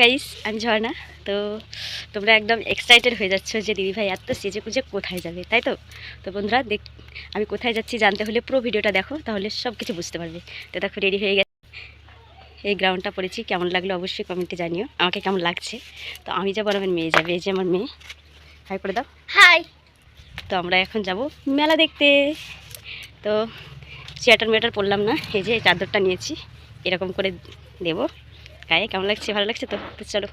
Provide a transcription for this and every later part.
Guys আমি ঝর্ণা তো তোমরা একদম এক্সাইটেড হয়ে যাচ্ছ যে দিদিভাই এত সেজে কুজে কোথায় যাবে তাই তো? তো বন্ধুরা দেখ আমি কোথায় যাচ্ছি জানতে হলে পুরো ভিডিওটা দেখো তাহলে সব কিছু বুঝতে পারবে। তো দেখো রেডি হয়ে গেছে। এই গ্রাউন্ডটা পড়েছি কেমন লাগল অবশ্যই কমেন্টে জানিও আমাকে কেমন লাগছে? তো আমি যাব আমার মেয়ে যাবে এই যে আমার মেয়ে। হাই করে দাও। হাই তো আমরা এখন যাব মেলা দেখতে। তো সোয়েটার মেটার পরলাম না এই যে চাদরটা নিয়েছি এরকম করে দেবো। গায়ে কেমন লাগছে? ভালো লাগছে তো? তো চলো।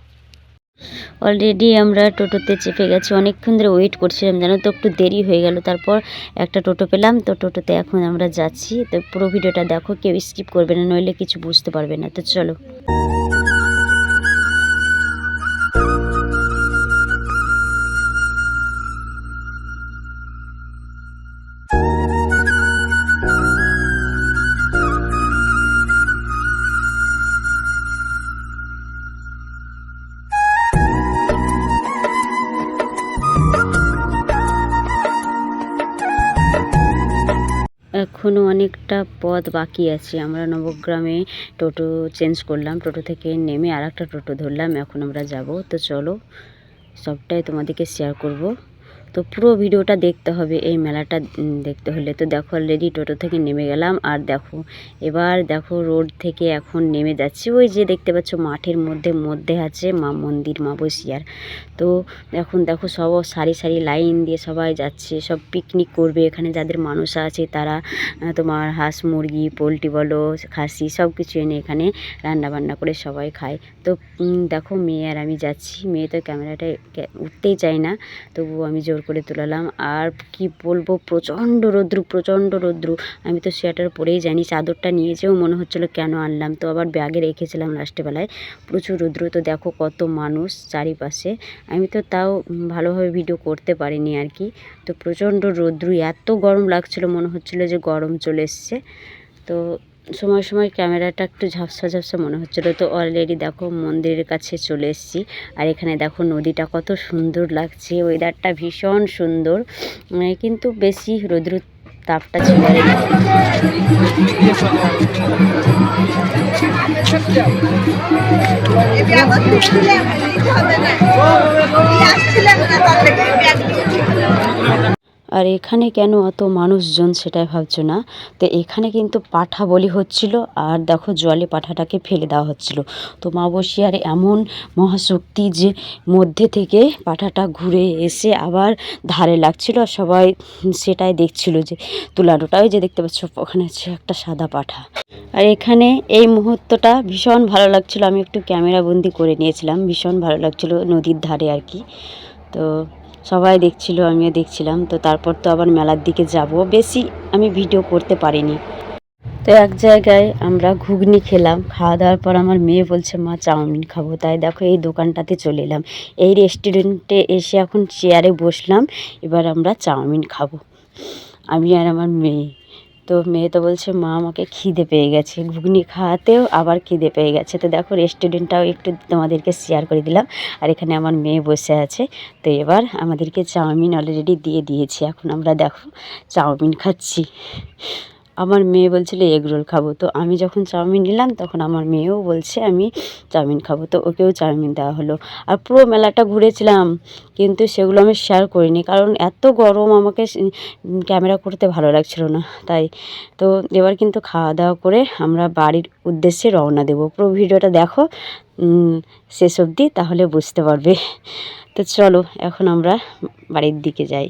অলরেডি আমরা টোটোতে চেপে গেছি। অনেকক্ষণ ধরে ওয়েট করছিলাম, জানো তো? একটু দেরি হয়ে গেল। তারপর একটা টোটো পেলাম। তো টোটোতে এখন আমরা যাচ্ছি। তো পুরো ভিডিওটা দেখো। কেউ স্কিপ করবে না, নইলে কিছু বুঝতে পারবে না। তো চলো। এখনও অনেকটা পথ বাকি আছে। আমরা নবগ্রামে টোটো চেঞ্জ করলাম। টোটো থেকে নেমে আর টোটো ধরলাম। এখন আমরা যাব। তো চলো, সবটাই তোমাদেরকে শেয়ার করব। তো পুরো ভিডিওটা দেখতে হবে, এই মেলাটা দেখতে হলে। তো দেখো অলরেডি টোটো থেকে নেমে গেলাম, আর দেখো, এবার দেখো রোড থেকে এখন নেমে যাচ্ছি। ওই যে দেখতে পাচ্ছ মাঠের মধ্যে মধ্যে আছে মা মন্দির, মা বসিয়ার। তো এখন দেখো সব সারি সারি লাইন দিয়ে সবাই যাচ্ছে, সব পিকনিক করবে। এখানে যাদের মানুষ আছে তারা তোমার হাঁস মুরগি, পোলট্রি বলো, খাসি সব কিছু এনে এখানে রান্না বান্না করে সবাই খায়। তো দেখো মেয়ে আর আমি যাচ্ছি। মেয়ে তো ক্যামেরাটা উঠতেই চায় না, তবুও আমি জোর করে তোলালাম। আর কি বলব, প্রচণ্ড রৌদ্রু প্রচণ্ড রৌদ্রু। আমি তো সোয়েটার পরেই জানি, চাদরটা নিয়ে যেও মনে হচ্ছিল কেন আনলাম। তো আবার ব্যাগে রেখেছিলাম লাস্টে বেলায় প্রচুর রৌদ্র, তো দেখো কত মানুষ চারিপাশে। আমি তো তাও ভালোভাবে ভিডিও করতে পারিনি আর কি। তো প্রচণ্ড রৌদ্রু, এত গরম লাগছিল, মনে হচ্ছিল যে গরম চলে এসছে। তো সময় সময় ক্যামেরাটা একটু ঝাপসা ঝাপসা মনে হচ্ছিল। তো অলরেডি দেখো মন্দিরের কাছে চলে এসেছি। আর এখানে দেখো নদীটা কত সুন্দর লাগছে। ওয়েদারটা ভীষণ সুন্দর। কিন্তু বেশি রৌদ্র তাপটা ছিল আর আর এখানে কেন অত মানুষজন সেটাই ভাবছ না? তো এখানে কিন্তু পাঠা বলি হচ্ছিল আর দেখো জলে পাঠাটাকে ফেলে দেওয়া হচ্ছিল। তো মা বসিয়ার এমন মহাশক্তি যে মধ্যে থেকে পাঠাটা ঘুরে এসে আবার ধারে লাগছিল আর সবাই সেটাই দেখছিল যে তুলানোটা ওই যে দেখতে পাচ্ছ ওখানে আছে একটা সাদা পাঠা। আর এখানে এই মুহূর্তটা ভীষণ ভালো লাগছিল। আমি একটু ক্যামেরা বন্দি করে নিয়েছিলাম। ভীষণ ভালো লাগছিল নদীর ধারে আর কি। তো সবাই দেখছিল, আমিও দেখছিলাম। তো তারপর তো আবার মেলার দিকে যাব। বেশি আমি ভিডিও করতে পারিনি। তো এক জায়গায় আমরা ঘুগনি খেলাম। খাওয়া দাওয়ার পর আমার মেয়ে বলছে, মা, চাউমিন খাব। তাই দেখো, এই দোকানটাতে চলে এলাম। এই রেস্টুরেন্টে এসে এখন চেয়ারে বসলাম। এবার আমরা চাউমিন খাব। আমি আর আমার মেয়ে। তো মেয়ে তো বলছে, মা, আমাকে খিদে পেয়ে গেছে। ঘুগনি খাওয়াতেও আবার খিদে পেয়ে গেছে। তো দেখো রেস্টুরেন্টটাও একটু তোমাদেরকে শেয়ার করে দিলাম। আর এখানে আমার মেয়ে বসে আছে। তো এবার আমাদেরকে চাউমিন অলরেডি দিয়ে দিয়েছি। এখন আমরা দেখো, চাউমিন খাচ্ছি। আমার মেয়ে বলছিল, এগ রোল খাব। তো আমি যখন চাউমিন নিলাম, তখন আমার মেয়েও বলছে, আমি চাউমিন খাব। তো ওকেও চাউমিন দেওয়া হলো। আর পুরো মেলাটা ঘুরেছিলাম, কিন্তু সেগুলো আমি শেয়ার করিনি, কারণ এত গরম আমাকে ক্যামেরা করতে ভালো লাগছিল না। তাই, তো এবার কিন্তু খাওয়া দাওয়া করে আমরা বাড়ির উদ্দেশ্যে রওনা দেবো। পুরো ভিডিওটা দেখো শেষ অবধি, তাহলে বুঝতে পারবে। তো চলো, এখন আমরা বাড়ির দিকে যাই।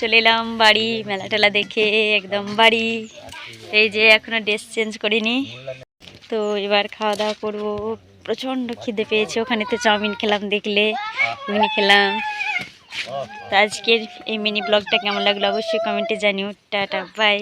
চলে এলাম বাড়ি মেলা টেলা দেখে একদম বাড়ি। এই যে এখনও ড্রেস চেঞ্জ করিনি। তো এবার খাওয়া দাওয়া করব। প্রচণ্ড খিদে পেয়েছে ওখানেতে চাউমিন খেলাম দেখলে ঘুগনি খেলাম। তো আজকের এই মিনি ব্লগটা কেমন লাগল অবশ্যই কমেন্টে জানিও। Tata bye